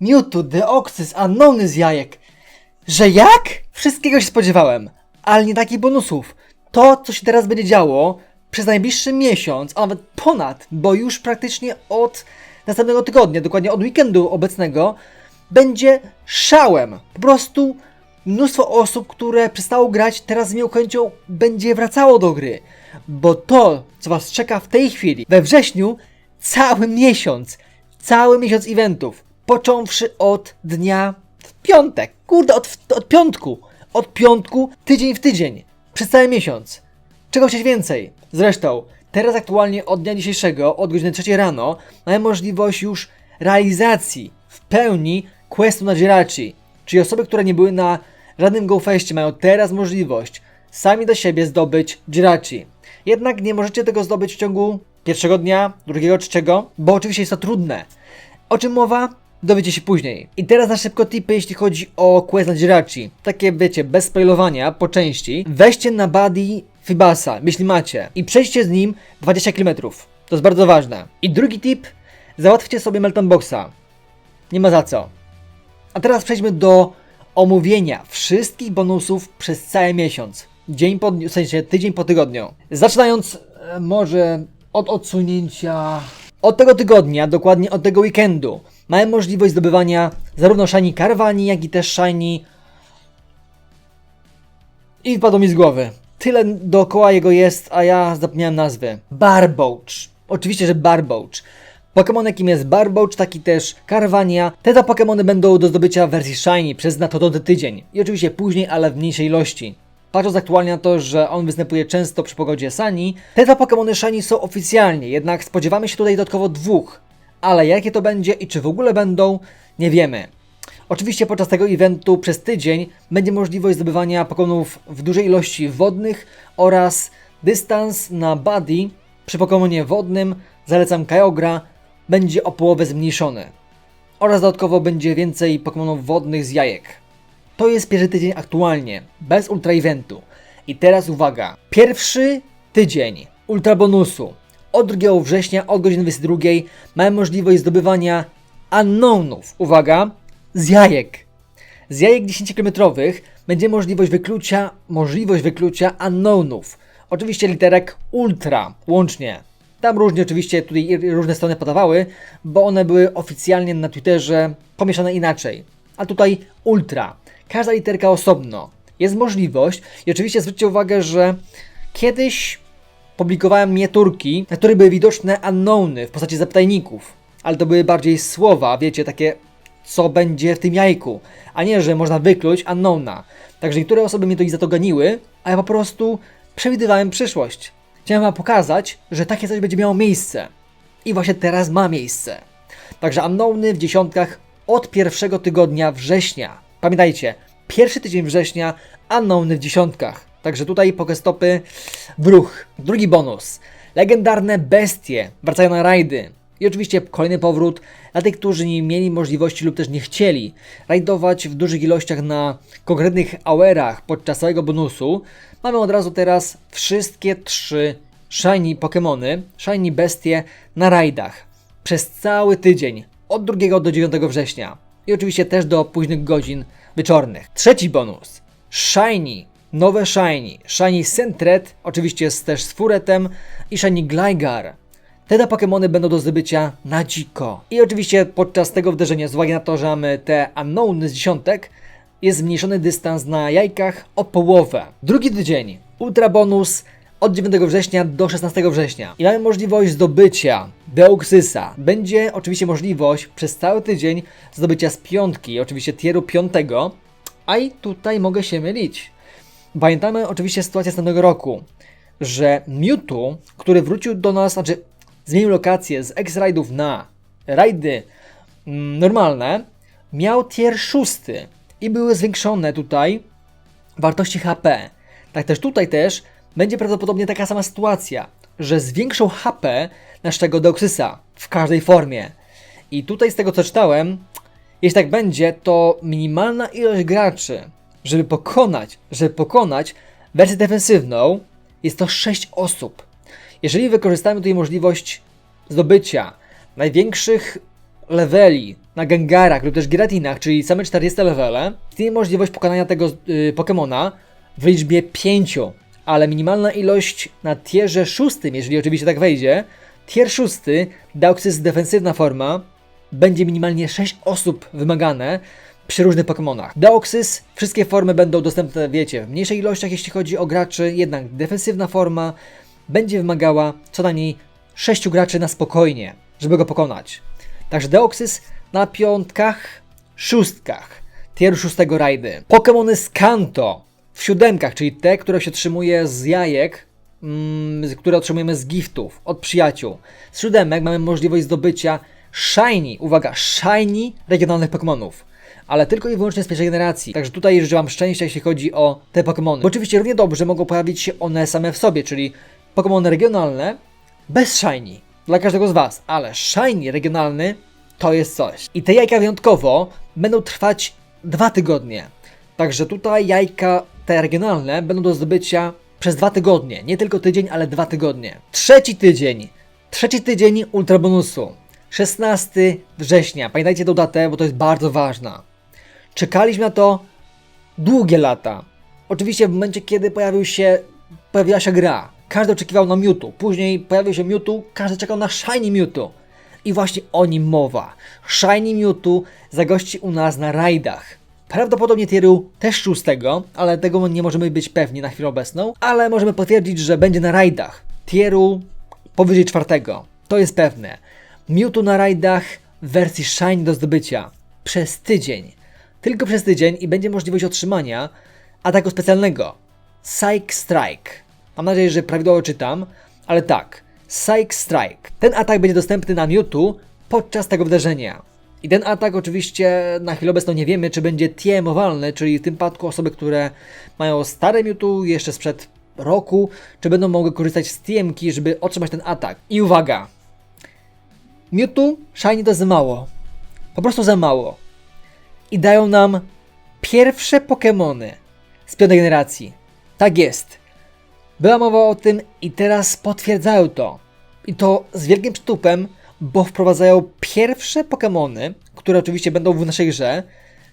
Mewtwo, Deoxys, Unknowny z jajek. Że jak? Wszystkiego się spodziewałem, ale nie takich bonusów. To, co się teraz będzie działo przez najbliższy miesiąc, a nawet ponad, bo już praktycznie od następnego tygodnia, dokładnie od weekendu obecnego, będzie szałem. Po prostu mnóstwo osób, które przestało grać, teraz z chęcią będzie wracało do gry. Bo to, co Was czeka w tej chwili, we wrześniu, cały miesiąc, cały miesiąc eventów, począwszy od dnia w piątek, kurde, od, od piątku, od piątku, tydzień w tydzień, przez cały miesiąc. Czego chcieć więcej? Zresztą, teraz aktualnie od dnia dzisiejszego, od godziny 3 rano, mamy możliwość już realizacji w pełni questu na Jirachi. Czyli osoby, które nie były na żadnym GoFestie mają teraz możliwość sami do siebie zdobyć Jirachi. Jednak nie możecie tego zdobyć w ciągu pierwszego dnia, drugiego, trzeciego, bo oczywiście jest to trudne. O czym mowa? Dowiecie się później. I teraz na szybko tipy, jeśli chodzi o quest na Jirachi. Takie, wiecie, bez spoilowania, po części. Weźcie na buddy Fibasa, jeśli macie, i przejdźcie z nim 20 km. To jest bardzo ważne. I drugi tip, załatwcie sobie Melton Boxa. Nie ma za co. A teraz przejdźmy do omówienia wszystkich bonusów przez cały miesiąc. Dzień po dniu, w sensie tydzień po tygodniu. Zaczynając e, może od odsunięcia. Od tego tygodnia, dokładnie od tego weekendu, mamy możliwość zdobywania zarówno Shiny Caravani, jak i też Shiny. I wpadło mi z głowy. Tyle dookoła jego jest, a ja zapomniałem nazwy. Barboach. Oczywiście, że Barboach. Pokémon jakim jest Barboach, taki też Carvania. Te dwa Pokémony będą do zdobycia w wersji Shiny przez nadchodzący tydzień. I oczywiście później, ale w mniejszej ilości. Patrząc aktualnie na to, że on występuje często przy pogodzie Sani, te dwa Pokémony Shiny są oficjalnie, jednak spodziewamy się tutaj dodatkowo dwóch. Ale jakie to będzie i czy w ogóle będą, nie wiemy. Oczywiście podczas tego eventu przez tydzień będzie możliwość zdobywania Pokémonów w dużej ilości wodnych oraz dystans na Buddy przy Pokémonie wodnym, zalecam Kyogre, będzie o połowę zmniejszony. Oraz dodatkowo będzie więcej Pokémonów wodnych z jajek. To jest pierwszy tydzień aktualnie, bez ultra eventu. I teraz uwaga. Pierwszy tydzień ultra bonusu. Od 2 września, od godziny 22 mamy możliwość zdobywania unknownów. Uwaga, z jajek. Z jajek 10-kilometrowych będzie możliwość wyklucia, możliwość wyklucia unknownów. Oczywiście literek ultra łącznie. Tam różnie oczywiście tutaj różne strony podawały, bo one były oficjalnie na Twitterze pomieszane inaczej. A tutaj ultra. Każda literka osobno. Jest możliwość i oczywiście zwróćcie uwagę, że kiedyś publikowałem miniaturki, na których były widoczne unknowny w postaci zapytajników. Ale to były bardziej słowa, wiecie, takie co będzie w tym jajku, a nie, że można wykluć unknowna. Także niektóre osoby mnie to za to ganiły, a ja po prostu przewidywałem przyszłość. Chciałem wam pokazać, że takie coś będzie miało miejsce. I właśnie teraz ma miejsce. Także unknowny w dziesiątkach od pierwszego tygodnia września. Pamiętajcie, pierwszy tydzień września, unknowny w dziesiątkach. Także tutaj pokestopy w ruch. Drugi bonus. Legendarne bestie wracają na rajdy. I oczywiście kolejny powrót dla tych, którzy nie mieli możliwości lub też nie chcieli rajdować w dużych ilościach na konkretnych hourach podczas całego bonusu. Mamy od razu teraz wszystkie trzy shiny Pokémony, shiny bestie na rajdach przez cały tydzień od 2 do 9 września. I oczywiście też do późnych godzin wieczornych. Trzeci bonus. Shiny. Nowe Shiny. Shiny Sentret, oczywiście jest też z Furetem i Shiny Gligar. Te dwa Pokémony będą do zdobycia na dziko. I oczywiście podczas tego wderzenia, z uwagi na to, że mamy te Unknowny z dziesiątek, jest zmniejszony dystans na jajkach o połowę. Drugi tydzień. Ultra bonus od 9 września do 16 września. I mamy możliwość zdobycia Deoxysa. Będzie oczywiście możliwość przez cały tydzień zdobycia z piątki, oczywiście tieru piątego. A i tutaj mogę się mylić. Pamiętamy oczywiście sytuację z tamtego roku, że Mewtwo, który wrócił do nas, znaczy zmienił lokację z X-Raidów na rajdy mm, normalne, miał tier 6 i były zwiększone tutaj wartości HP. Tak też tutaj też będzie prawdopodobnie taka sama sytuacja, że zwiększą HP naszego Deoxysa w każdej formie. I tutaj z tego co czytałem, jeśli tak będzie, to minimalna ilość graczy, żeby pokonać, żeby pokonać wersję defensywną, jest to 6 osób. Jeżeli wykorzystamy tutaj możliwość zdobycia największych leveli na Gengarach lub też Giratinach, czyli same 40 levele, istnieje możliwość pokonania tego yy, Pokemona w liczbie 5, ale minimalna ilość na tierze szóstym, jeżeli oczywiście tak wejdzie, tier szósty, Deoxys defensywna forma, będzie minimalnie 6 osób wymagane przy różnych Pokémonach. Deoxys, wszystkie formy będą dostępne, wiecie, w mniejszych ilościach, jeśli chodzi o graczy, jednak defensywna forma będzie wymagała co najmniej 6 graczy na spokojnie, żeby go pokonać. Także Deoxys na piątkach, szóstkach, tier szóstego rajdy. Pokémony z Kanto w siódemkach, czyli te, które się otrzymuje z jajek, mm, które otrzymujemy z giftów od przyjaciół. Z siódemek mamy możliwość zdobycia shiny, uwaga, shiny regionalnych Pokémonów. Ale tylko i wyłącznie z pierwszej generacji. Także tutaj życzę Wam szczęścia, jeśli chodzi o te Pokémony. Bo oczywiście równie dobrze mogą pojawić się one same w sobie, czyli Pokémony regionalne bez shiny. Dla każdego z Was. Ale shiny regionalny to jest coś. I te jajka wyjątkowo będą trwać dwa tygodnie. Także tutaj jajka te regionalne będą do zdobycia przez dwa tygodnie. Nie tylko tydzień, ale dwa tygodnie. Trzeci tydzień. Trzeci tydzień ultra bonusu. 16 września. Pamiętajcie tą datę, bo to jest bardzo ważna. Czekaliśmy na to długie lata. Oczywiście w momencie, kiedy pojawił się, pojawiła się gra, każdy oczekiwał na Mewtwo. Później pojawił się Mewtwo, każdy czekał na Shiny Mewtwo. I właśnie o nim mowa. Shiny Mewtwo zagości u nas na rajdach. Prawdopodobnie tieru też szóstego, ale tego nie możemy być pewni na chwilę obecną. Ale możemy potwierdzić, że będzie na rajdach. Tieru powyżej czwartego. To jest pewne. Mewtwo na rajdach w wersji Shiny do zdobycia. Przez tydzień. Tylko przez tydzień i będzie możliwość otrzymania ataku specjalnego. Psych Strike. Mam nadzieję, że prawidłowo czytam, ale tak. Psych Strike. Ten atak będzie dostępny na Mewtwo podczas tego wydarzenia. I ten atak oczywiście na chwilę obecną nie wiemy, czy będzie TM-owalny, czyli w tym przypadku osoby, które mają stare Mewtwo jeszcze sprzed roku, czy będą mogły korzystać z TM-ki, żeby otrzymać ten atak. I uwaga! Mewtwo Shiny to za mało. Po prostu za mało. I dają nam pierwsze Pokémony z piątej generacji. Tak jest. Była mowa o tym i teraz potwierdzają to. I to z wielkim przytupem, bo wprowadzają pierwsze Pokémony, które oczywiście będą w naszej grze,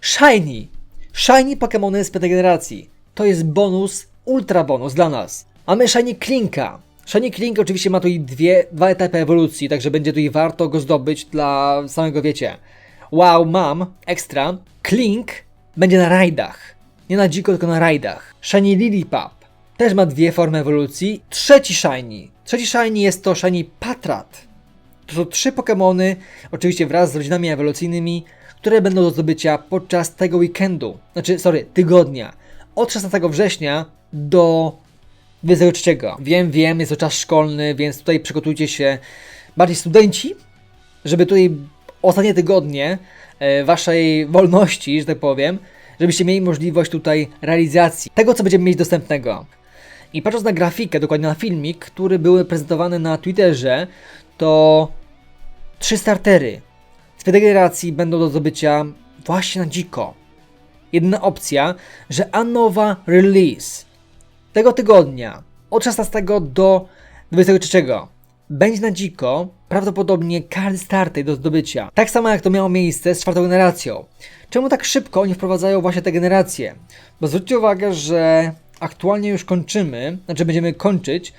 Shiny. Shiny Pokémony z piątej generacji. To jest bonus, ultra bonus dla nas. Mamy Shiny Klinka. Shiny Klink oczywiście ma tutaj dwie, dwa etapy ewolucji, także będzie tutaj warto go zdobyć dla samego, wiecie, wow, mam, ekstra. Klink będzie na rajdach. Nie na dziko, tylko na rajdach. Shiny Lilipap też ma dwie formy ewolucji. Trzeci Shiny. Trzeci Shiny jest to Shiny Patrat. To są trzy Pokémony, oczywiście wraz z rodzinami ewolucyjnymi, które będą do zdobycia podczas tego weekendu. Znaczy, sorry, tygodnia. Od 16 września do 23. Wiem, wiem, jest to czas szkolny, więc tutaj przygotujcie się bardziej studenci, żeby tutaj ostatnie tygodnie e, waszej wolności, że tak powiem, żebyście mieli możliwość tutaj realizacji tego, co będziemy mieć dostępnego. I patrząc na grafikę, dokładnie na filmik, który był prezentowany na Twitterze, to trzy startery z generacji będą do zdobycia właśnie na dziko. Jedyna opcja, że Anowa Release tego tygodnia od 16 do 23 będzie na dziko prawdopodobnie każdy starter do zdobycia. Tak samo jak to miało miejsce z czwartą generacją. Czemu tak szybko oni wprowadzają właśnie te generacje? Bo zwróćcie uwagę, że aktualnie już kończymy, znaczy będziemy kończyć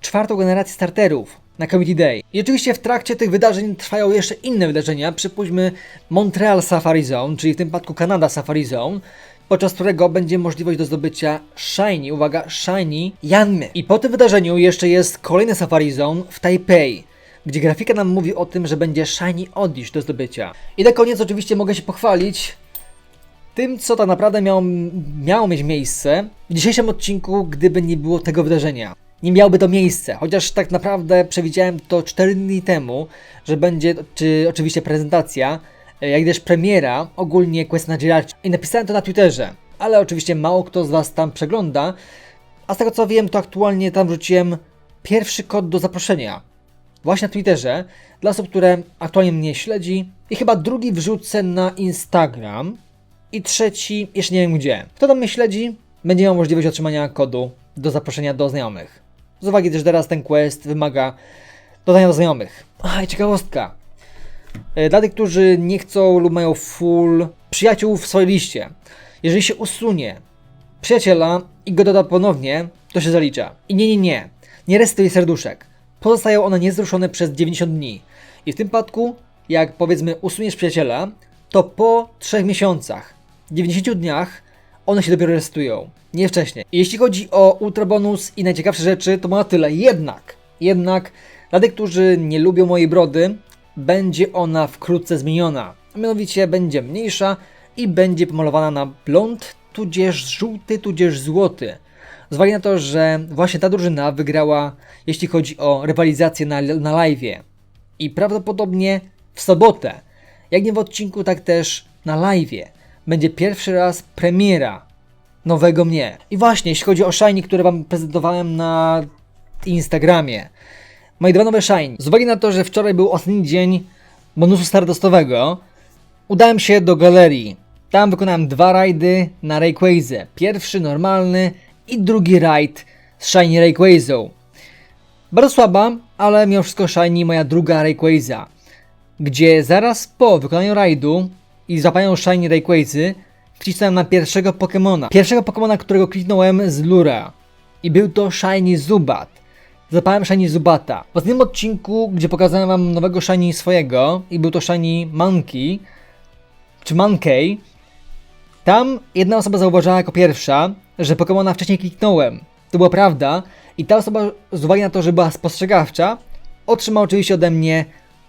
czwartą generację starterów na Community Day. I oczywiście w trakcie tych wydarzeń trwają jeszcze inne wydarzenia. Przypuśćmy Montreal Safari Zone, czyli w tym przypadku Kanada Safari Zone, podczas którego będzie możliwość do zdobycia Shiny, uwaga, Shiny Yanmy. I po tym wydarzeniu jeszcze jest kolejny Safari Zone w Taipei, gdzie grafika nam mówi o tym, że będzie Shiny Oddish do zdobycia. I na koniec oczywiście mogę się pochwalić tym, co tak naprawdę miało, miało mieć miejsce w dzisiejszym odcinku, gdyby nie było tego wydarzenia. Nie miałoby to miejsce, chociaż tak naprawdę przewidziałem to 4 dni temu, że będzie, czy oczywiście prezentacja, jak też premiera ogólnie Quest na Girarcie. I napisałem to na Twitterze, ale oczywiście mało kto z Was tam przegląda, a z tego co wiem, to aktualnie tam wrzuciłem pierwszy kod do zaproszenia. Właśnie na Twitterze, dla osób, które aktualnie mnie śledzi. I chyba drugi wrzucę na Instagram. I trzeci, jeszcze nie wiem gdzie. Kto tam mnie śledzi, będzie miał możliwość otrzymania kodu do zaproszenia do znajomych. Z uwagi też, teraz ten quest wymaga dodania do znajomych. A, i ciekawostka. E, Dla tych, którzy nie chcą lub mają full przyjaciół w swojej liście. Jeżeli się usunie przyjaciela i go doda ponownie, to się zalicza. I nie, nie, nie. Nie resetuje serduszek. Pozostają one niezruszone przez 90 dni. I w tym przypadku, jak powiedzmy usuniesz przyjaciela, to po 3 miesiącach, 90 dniach, one się dopiero resetują. Nie wcześniej. I jeśli chodzi o ultra bonus i najciekawsze rzeczy, to ma na tyle. Jednak, jednak, dla tych, którzy nie lubią mojej brody, będzie ona wkrótce zmieniona. A mianowicie będzie mniejsza i będzie pomalowana na blond, tudzież żółty, tudzież złoty. Z uwagi na to, że właśnie ta drużyna wygrała, jeśli chodzi o rywalizację na, na live'ie. I prawdopodobnie w sobotę, jak nie w odcinku, tak też na live'ie, będzie pierwszy raz premiera nowego mnie. I właśnie, jeśli chodzi o Shiny, które Wam prezentowałem na Instagramie. Moje dwa nowe Shiny. Z uwagi na to, że wczoraj był ostatni dzień bonusu stardustowego, udałem się do galerii. Tam wykonałem dwa rajdy na Rayquaze. Pierwszy normalny i drugi rajd z Shiny Rayquazą. Bardzo słaba, ale mimo wszystko Shiny moja druga Rayquaza. Gdzie zaraz po wykonaniu rajdu i złapaniu Shiny Rayquazy wcisnąłem na pierwszego Pokemona. Pierwszego Pokemona, którego kliknąłem z Lura. I był to Shiny Zubat. Zapałem Shiny Zubata. W ostatnim odcinku, gdzie pokazałem wam nowego Shiny swojego i był to Shiny Monkey, czy Monkey, tam jedna osoba zauważyła jako pierwsza, że Pokemona wcześniej kliknąłem. To była prawda i ta osoba z uwagi na to, że była spostrzegawcza, otrzyma oczywiście ode mnie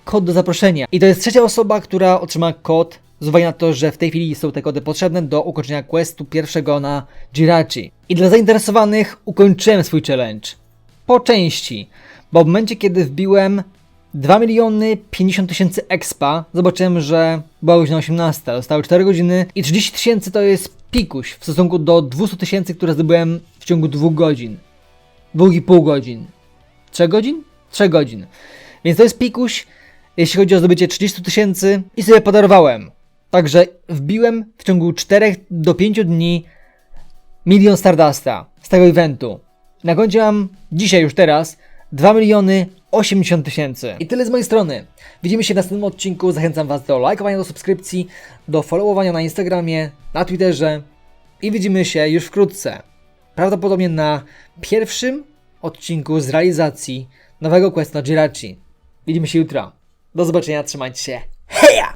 kod do zaproszenia. I to jest trzecia osoba, która otrzyma kod z uwagi na to, że w tej chwili są te kody potrzebne do ukończenia questu pierwszego na Jirachi. I dla zainteresowanych ukończyłem swój challenge. Po części, bo w momencie kiedy wbiłem 2 miliony 50 tysięcy expa, zobaczyłem, że była godzina 18, zostały 4 godziny i 30 tysięcy to jest pikuś w stosunku do 200 tysięcy, które zdobyłem w ciągu 2 godzin. 2,5 godzin. 3 godzin? 3 godzin. Więc to jest pikuś, jeśli chodzi o zdobycie 30 tysięcy i sobie podarowałem. Także wbiłem w ciągu 4 do 5 dni milion Stardusta z tego eventu. Na koncie mam dzisiaj już teraz 2 miliony 80 tysięcy. I tyle z mojej strony. Widzimy się w następnym odcinku. Zachęcam Was do lajkowania, do subskrypcji, do followowania na Instagramie, na Twitterze i widzimy się już wkrótce. Prawdopodobnie na pierwszym odcinku z realizacji nowego questa Jirachi. Widzimy się jutro. Do zobaczenia, trzymajcie się.